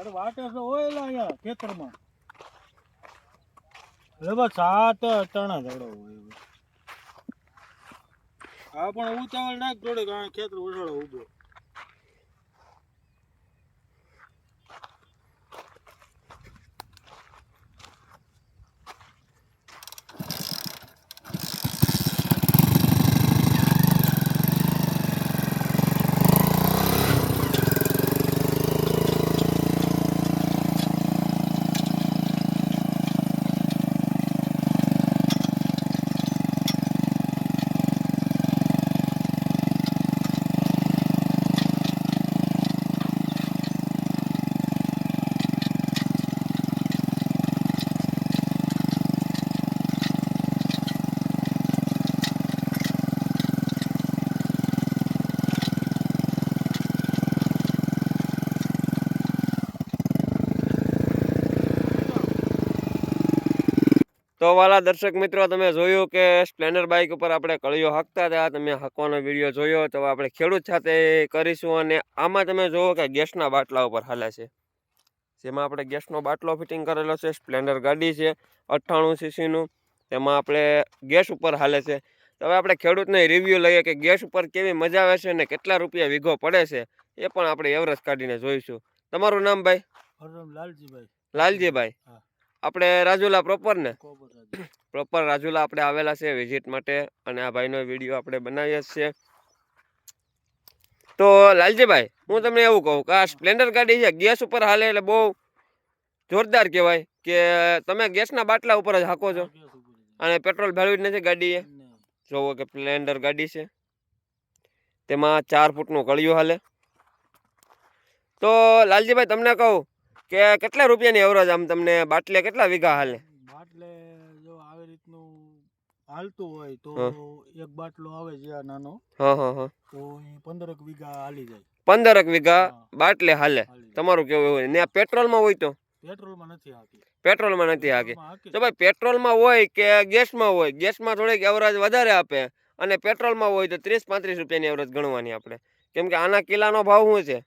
અરે વાટે તો હોય લા અહીંયા ખેતરમાં. હવે બસ સાત ત્રણ ઝઘડો હોય હા પણ ઉતાવળ નાખ જોડે, કારણ ખેતર ઉછાળો ઊભો. તો વાલા દર્શક મિત્રો તમે જોયું કે સ્પ્લેન્ડર બાઇક ઉપર આપણે કળીઓ હાંકતા હતા તમે હાંકવાનો વીડિયો જોયો તો આપણે ખેડૂત સાથે કરીશું અને આમાં તમે જુઓ કે ગેસના બાટલા ઉપર હાલે છે. જેમાં આપણે ગેસનો બાટલો ફિટિંગ કરેલો છે સ્પ્લેન્ડર ગાડી છે અઠ્ઠાણું સીસીનું તેમાં આપણે ગેસ ઉપર હાલે છે. તો હવે આપણે ખેડૂતને રિવ્યૂ લઈએ કે ગેસ ઉપર કેવી મજા આવે છે અને કેટલા રૂપિયા વીઘો પડે છે એ પણ આપણે એવરેજ કાઢીને જોઈશું. તમારું નામ ભાઈ? લાલજીભાઈ. લાલજીભાઈ. હા. આપણે રાજુલા પ્રોપર ને. પ્રોપર રાજુલા આપણે આવેલા છે વિઝિટ માટે અને આ ભાઈનો વીડિયો આપણે બનાવીએ છીએ તો લાલજીભાઈ હું તમને એવું કહું કે આ સ્પ્લેન્ડર ગાડી છે ગેસ ઉપર હાલે એટલે બહુ જોરદાર કહેવાય કે તમે ગેસના બાટલા ઉપર જ હાકો છો. અને પેટ્રોલ ભેળવી જ નથી ગાડીએ. જોવો કે સ્પ્લેન્ડર ગાડી છે તેમાં ચાર ફૂટનું કળિયું હાલે તો લાલજીભાઈ તમને કહું કે કેટલા રૂપિયાની એવરેજ આમ તમને બાટલે કેટલા વીઘા હાલે? બાટલે જો આવી રીતનું હાલતું હોય તો એક બાટલો આવે છે નાનો. હા હા હા. તો એ પંદરક વીઘા હાલી જાય. પંદરક વીઘા બાટલે હાલે. તમારું કેવું હોય? ને આ પેટ્રોલમાં હોય તો? પેટ્રોલમાં નથી હાકી. પેટ્રોલમાં નથી હાકી. તો ભાઈ પેટ્રોલમાં હોય કે ગેસમાં હોય? ગેસમાં થોડીક એવરેજ વધારે આપે અને પેટ્રોલમાં હોય તો ત્રીસ પાંત્રીસ રૂપિયાની એવરેજ ગણવાની આપણે. કેમ કે આના કિલ્લાનો ભાવ શું છે?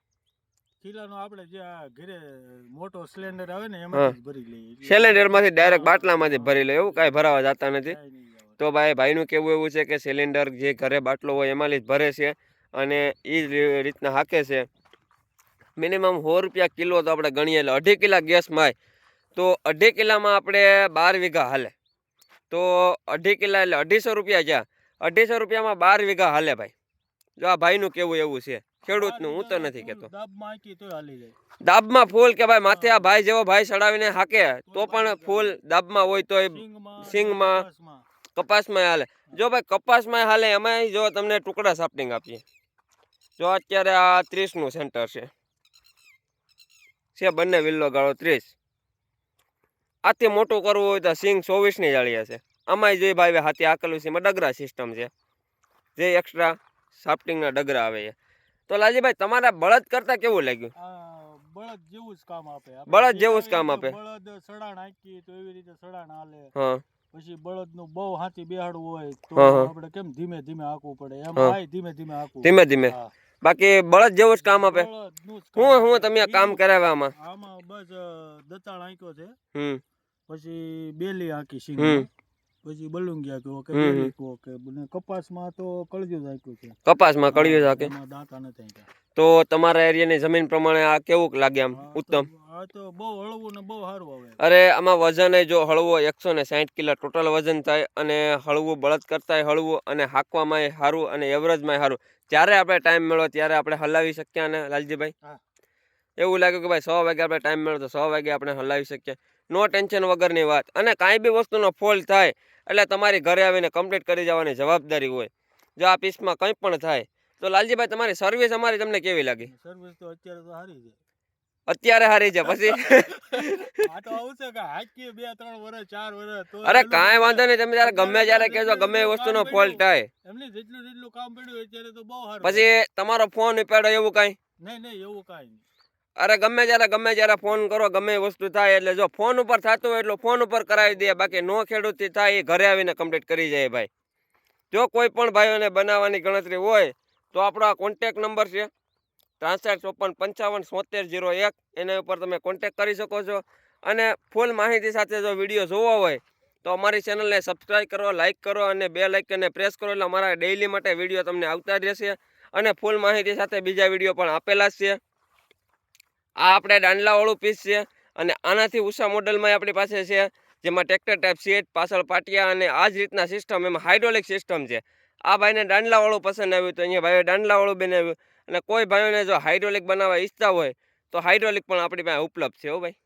કિલ્લાનો આપણે જે આ ઘરે મોટો સિલિન્ડર આવે ને એમાં ભરી લઈએ. સિલિન્ડરમાંથી ડાયરેક્ટ બાટલામાંથી ભરી લે એવું કાંઈ ભરાવા જતા નથી. તો ભાઈ ભાઈનું કેવું એવું છે કે સિલિન્ડર જે ઘરે બાટલો હોય એમાંથી જ ભરે છે અને એ જ રીતના હાકે છે. મિનિમમ સો રૂપિયા કિલો તો આપણે ગણીએ એટલે અઢી કિલા ગેસમાં તો અઢી કિલામાં આપણે બાર વીઘા હાલે. તો અઢી કિલા એટલે અઢીસો રૂપિયા જ્યાં અઢીસો રૂપિયામાં બાર વીઘા હાલે ભાઈ. જો આ ભાઈનું કેવું એવું છે. ખેડૂતનું હું તો નથી કેતો. દાબમાં ફૂલ કે ભાઈ માથે આ ભાઈ જેવો ભાઈ ચડાવીને હાકે તો પણ ફૂલ દાબમાં હોય તો સિંગમાં. કપાસમાં. હાલે. જો ભાઈ કપાસમાં હાલે એમાં જો તમને ટુકડા સાપટિંગ આપીએ. જો અત્યારે આ ત્રીસનું સેન્ટર છે. છે બંને વિલ્લો ગાળો ત્રીસ. આથી મોટું કરવું હોય તો સિંગ ચોવીસની જાળીએ છે. આમાંય જોઈ ભાઈ હાથી આકલું છે એમાં ડગરા સિસ્ટમ છે. જે એક્સ્ટ્રા સાફ્ટિંગના ડગરા આવે છે. તો લાલજીભાઈ તમારા બળદ કરતા કેવું લાગ્યું? બળદ જેવું જ કામ આપે. બળદ જેવું જ કામ આપે. બળદ સડાણ હાંકીએ તો એવી રીતે સડાણ હાલે. હા. પછી બળદનું બહુ હાથી બેહાડવું હોય તો. આપણે કેમ ધીમે ધીમે હાંકવું પડે? એમ. આય ધીમે ધીમે હાંકવું. ધીમે ધીમે. બાકી બળદ જેવું જ કામ આપે. હું હું તમે કામ કરાવવામાં? કરાવ્યા આમાં બસ દતાણ હાંક્યો છે. હમ. પછી બેલી હાંકી સિંગ પછી બલુંગિયા કહો કે. બેલી કહો કે ને કપાસમાં તો કળજું જ છે. કપાસમાં કળિયું રાખે એમાં દાંતા નથી. તો તમારા એરિયાની જમીન પ્રમાણે આ કેવું લાગે આમ? ઉત્તમ? આ તો બહુ હળવું ને બહુ સારું આવે. અરે આમાં વજન જો હળવો એકસો ને સાઠ કિલો ટોટલ વજન થાય અને હળવું બળદ કરતાંય હળવું અને હાકવામાં સારું અને એવરેજમાં સારું. જ્યારે આપણે ટાઈમ મળ્યો ત્યારે આપણે હલાવી શક્યા ને લાલજીભાઈ? હા. એવું લાગ્યું કે ભાઈ સો વાગે આપણે ટાઈમ મળ્યો તો સો વાગે આપણે હલાવી શકીએ. નો ટેન્શન વગરની વાત. અને કાંઈ બી વસ્તુનો ફોલ્ટ થાય એટલે તમારી ઘરે આવીને કમ્પ્લીટ કરી જવાની જવાબદારી હોય. જો આ પીસમાં કંઈ પણ થાય તો લાલજીભાઈ તમારી સર્વિસ અમારી તમને કેવી લાગી? સર્વિસ તો અત્યારે તો સારી છે. અત્યારે હારી છે પછી? અરે કાંઈ વાંધો નહીં તમે ત્યારે ગમે ત્યારે કહેજો ગમે એ વસ્તુનો ફોલ્ટ થાય. એમની જેટલું જેટલું કામ પડ્યું અત્યારે તો બહુ સારું પછી તમારો ફોન ઉપાડો એવું કાંઈ? નહીં નહીં એવું કાંઈ અરે ગમે જ્યારે ગમે જ્યારે ફોન કરો, ગમે વસ્તુ થાય એટલે જો ફોન ઉપર થતું હોય એટલે ફોન ઉપર કરાવી દે, બાકી નો ખેડૂતથી થાય એ ઘરે આવીને કમ્પ્લીટ કરી જાય ભાઈ. જો કોઈ પણ ભાઈઓને બનાવવાની ગણતરી હોય, તો આપણો આ કોન્ટેક નંબર છે ત્રાસઠ, ચોપન, પંચાવન સોતેર જીરો એક, એના ઉપર તમે કોન્ટેક કરી શકો છો. અને ફૂલ માહિતી સાથે જો વીડિયો જોવો હોય, તો અમારી ચેનલને સબસ્ક્રાઈબ કરો લાઇક કરો અને બે લાઇકને પ્રેસ કરો એટલે અમારા ડેઇલી માટે વીડિયો તમને આવતા જ રહેશે. અને ફૂલ માહિતી સાથે બીજા વીડિયો પણ આપેલા છે. આ આપણે દાંડલાવાળું પીસ છે અને આનાથી ઉષા મોડલમાં આપણી પાસે છે, જેમાં ટ્રેક્ટર ટાઈપ સીટ પાછળ પાટિયા અને આ જ રીતના સિસ્ટમ એમાં હાઇડ્રોલિક સિસ્ટમ છે. આ ભાઈને દાંડલાવાળું પસંદ આવ્યું તો અહીંયા ભાઈએ દાંડલાવાળું બનાવ્યું. અને કોઈ ભાઈઓને જો હાઇડ્રોલિક બનાવવા ઈચ્છતા હોય, તો હાઇડ્રોલિક પણ આપણી પાસે ઉપલબ્ધ છે હો ભાઈ.